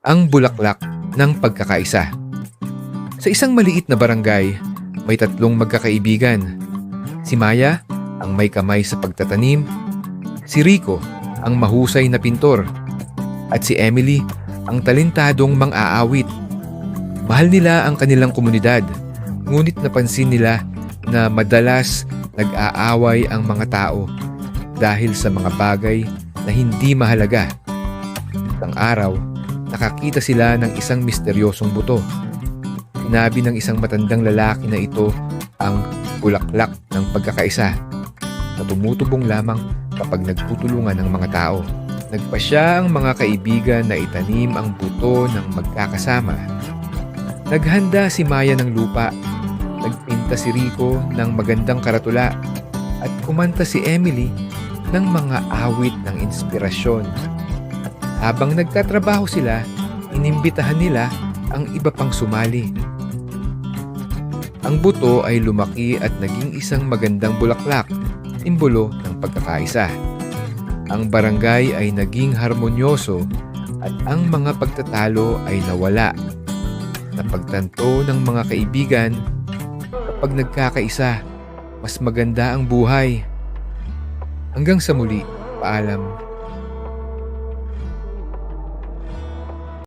ang bulaklak ng pagkakaisa. Sa isang maliit na barangay, may tatlong magkakaibigan. Si Maya, ang may kamay sa pagtatanim, si Rico, ang mahusay na pintor, at si Emily, ang talentadong mang-aawit. Mahal nila ang kanilang komunidad, ngunit napansin nila na madalas nag-aaway ang mga tao dahil sa mga bagay na hindi mahalaga. Isang araw, nakakita sila ng isang misteryosong buto. Sinabi ng isang matandang lalaki na ito ang bulaklak ng pagkakaisa na tumutubong lamang kapag nagtutulungan ng mga tao. Nagpasya ang mga kaibigan na itanim ang buto ng magkakasama. Naghanda si Maya ng lupa, nagpinta si Rico ng magandang karatula, at kumanta si Emily ng mga awit ng inspirasyon. Habang nagtatrabaho sila, inimbitahan nila ang iba pang sumali. Ang buto ay lumaki at naging isang magandang bulaklak, simbolo ng pagkakaisa. Ang barangay ay naging harmonyoso at ang mga pagtatalo ay nawala. Napagtanto ng mga kaibigan, kapag nagkakaisa, mas maganda ang buhay. Hanggang sa muli, paalam.